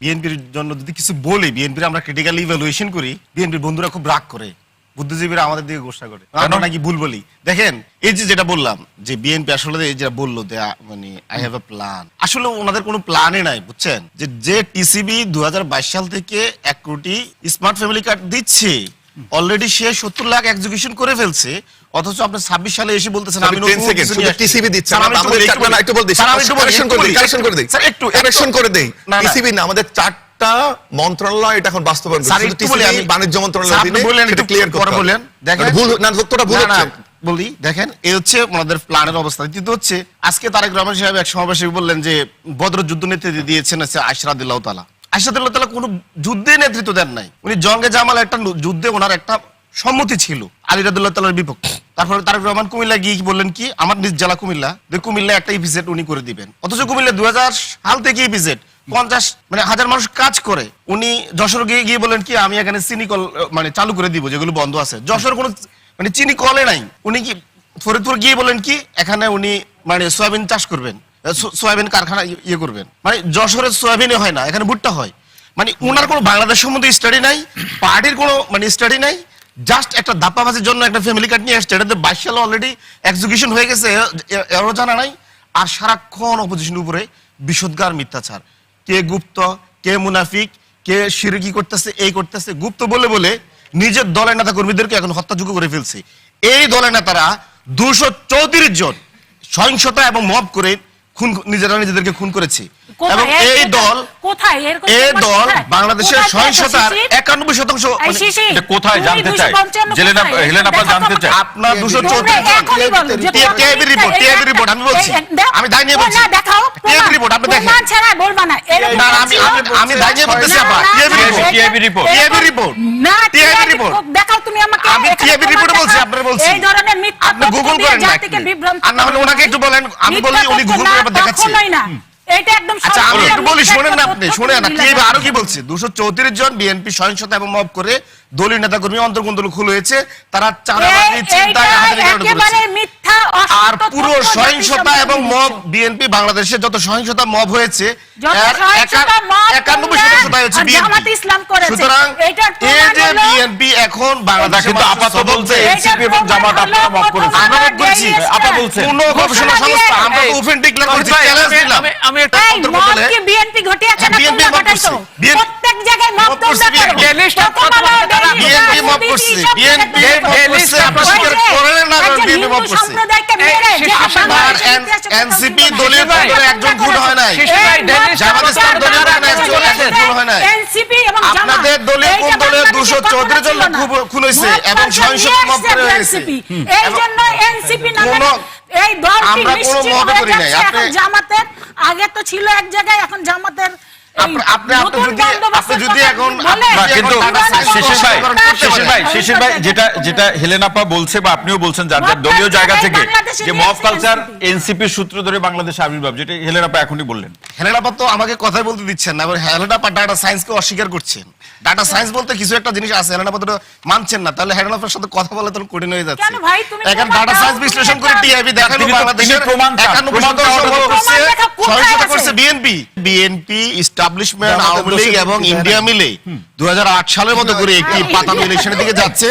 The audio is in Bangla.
বিএনপির জন্য যদি কিছু বলি বিএনপির আমরা ক্রিটিক্যাল ইভ্যালুয়েশন করি বিএনপির বন্ধুরা খুব রাগ করে। বুদ্ধিজীবীরা আমাদের দিকে গোসা করে। আমরা নাকি ভুল বলি। দেখেন এই যে যেটা বললাম যে বিএনপি আসলে এই যেটা বলল মানে আই হ্যাভ এ প্ল্যান আসলে ওনাদের কোনো প্ল্যানই নাই বুঝছেন? যে যে টিসিবি দু হাজার বাইশ সাল থেকে এক কোটি স্মার্ট ফ্যামিলি কার্ড দিচ্ছে অলরেডি সে সত্তর লাখ এক্সিকিউশন করে ফেলছে অথচ আপনি ছাব্বিশ সালে এসে বলতেছেন আমি 10 নতুন সেকেন্ড, কিছু শুধু নিয়ে আসছি। TCB দিচ্ছে একটু আমাদের বলি, দিই, একটু করে দিই। টিসিবি না আমাদের চারটা মন্ত্রণালয় এটা এখন বাস্তবায়ন করছে আমি। বাণিজ্য মন্ত্রণালয় আপনি ক্লিয়ার দেখেন। মানে ভুল না ভুল হচ্ছে বলি দেখেন এই হচ্ছে ওনাদের প্ল্যানের অবস্থা কিন্তু হচ্ছে আজকে তারেক রহমান সাহেব এক সমাবেশে বললেন যে বদর যুদ্ধ নেতৃত্ব দিয়েছেন আশরাদুল্লাহ তালা আশরাদুল্লাহ তালা কোনো যুদ্ধে নেতৃত্ব দেন নাই। উনি জঙ্গে জামাল একটা যুদ্ধে ওনার একটা সম্মতি ছিল, আলী রাদুল্লাহ তালার বিপক্ষে। তারপরে তারেক রহমান কুমিল্লা গিয়ে বললেন কি, আমার নিজ জেলা কুমিল্লা কুমিল্লা একটা উনি করে দিবেন। অথচ কুমিল্লা দু সাল থেকে পঞ্চাশ মানে হাজার মানুষ কাজ করে। উনি যশোর গিয়ে গিয়ে বলেন কি, আমি এখানে সিনিকল মানে চালু করে দিব, যেগুলো বন্ধ আছে। যশোর কোনো মানে চিনি কলে নাই। উনি কি ফরিদপুর গিয়ে বলেন কি, এখানে উনি মানে সয়াবিন চাষ করবেন। সয়াবিন কারখানা ইয়ে করবেন। মানে যশোরের সয়াবিনে হয় না, এখানে ভুট্টা হয়। মানে ওনার কোনো বাংলাদেশ সম্বন্ধে স্টাডি নাই, পার্টির কোনো মানে স্টাডি নাই জাস্ট একটা দাপ্পাবাজির জন্য একটা ফ্যামিলি কার্ড নিয়ে আসছে। এটাতে বাইশ সালে অলরেডি এক্সিকিউশন হয়ে গেছে এরও জানা নাই। আর সারাক্ষণ অপোজিশনের উপরে বিষোদ্গার মিথ্যাচার। কে গুপ্ত, কে মুনাফিক, কে সিরকি করতেছে, এই করতেছে। গুপ্ত বলে বলে নিজের দলের নেতা কর্মীদেরকে এখন হত্যাযোগ্য করে ফেলছে। এই দলের নেতারা দুশো চৌত্রিশ জন সহিংসতা এবং মব করে খুন নিজেরা নিজেদেরকে খুন করেছে? এবং এই দল কোথায় এই দল বাংলাদেশের সহিংসতার একানব্বই শতাংশ মানে কোথায় জানতে চাই? 255 জেলেনা- হেলেনা আপা জানতে চাই। আপনার দুশো টিএবি রিপোর্ট, টিএবি রিপোর্ট, আমি বলছি। আমি দায় নিয়ে বলছি। না, দেখাও টিএবি রিপোর্ট, আপনি দেখেন। প্রমাণ ছাড়া বলবা না আমি- আমি- দায় নিয়ে বলতেছি, না, আপা। TAB report. TAB report. এরকম- রিপোর্ট। না, টিএবি টিএবি রিপোর্ট। আমি প্রমাণ রিপোর্টে বলছি। আপনারা বলছি। এই ধরনের মিথ্যা আপনি গুগল করেন জাতিকে বিভ্রান্ত আর না হলে ওনাকে একটু বলেন, আমি বলি, উনি গুগল করে দেখাচ্ছি। না। এটা একদম আচ্ছা আমি একটু বলি শোনেন না আপনি শোনেন না। তুমি আরও কি বলছে? দুশো চৌত্রিশ জন বিএনপি সহিংসতা এবং মব করে দলীয় নেতা কর্মী অন্তর্গোন্দল খুল হয়েছে। তারা চাঁদাবাজি কারণে মিথ্যা আর পুরো সহিংসতা এবং মব বিএনপি বাংলাদেশে যত সহিংসতা মব হয়েছে একানব্বই শতাংশ করেছে। সুতরাং এই যে এখন বাংলাদেশে কিন্তু আপাতত বলছে এনসিপি এবং জামাত আপনারা মাফ করেছে আমরা মত করেছি। আপা বলছে কোন গবেষণা সংস্থা আমরা তো ওপেন ডিক্লেয়ার করেছি চ্যালেঞ্জ দিলাম আমি- একটা এই বলে বদলে কি বিএনপি ঘটিয়েছে না তোমরা ঘটাইছো? করছে। প্রত্যেক জায়গায় মাফ তোমরা করছে করো। BNP লিস্ট প্রথম আপনারা আলো, তারা ডেইলি বিএনপি মাফ করছে বিএনপি এই করছে আপনারা- স্বীকার করেন না বিএনপি মাফ করছে সম্প্রদায়কে মেরে কোথাও এনসিপি সেটা একজন ভুল হয় নাই। জামাত ইসলাম দলীয় একজন খুন হয় নাই। এনসিপি এবং আপনাদের কোন দলের 214 জন খুন হইছে এবং এসছে করে হয়েছে। এই জন্য এনসিপি নামে এই দলটি নিশ্চিত হয়ে যাচ্ছে। এখন জামাতের আগে তো ছিল এক জায়গায় এখন জামাতের আপনিও বলছেন যার যার দলীয় জায়গা থেকে যে কালচার সূত্র ধরে বাংলাদেশে আবির্ভাব যেটা হেলেনাপা এখনই বললেন। হেলেনাপা তো আমাকে কথাই বলতে দিচ্ছেন না হেলেনাপা ডাটা সায়েন্সকে অস্বীকার করছেন। ডাটা সায়েন্স বলতে কিছু একটা জিনিস আছে হেলেনাপা তো মানছেন না তাহলে হেলেনাপার সাথে কথা বলা তো কঠিন হয়ে যাচ্ছে। এখন ডাটা সায়েন্স বিশ্লেষণ করে টিআইবি তো- বাংলাদেশের তিনি প্রমাণ চান, 91 আছে? BNP BNP establishment Awami League এবং ইন্ডিয়া মিলে। 2008 সালের মতো করে একটি হ্যাঁ, পাতানো ইলেকশনের দিকে যাচ্ছে।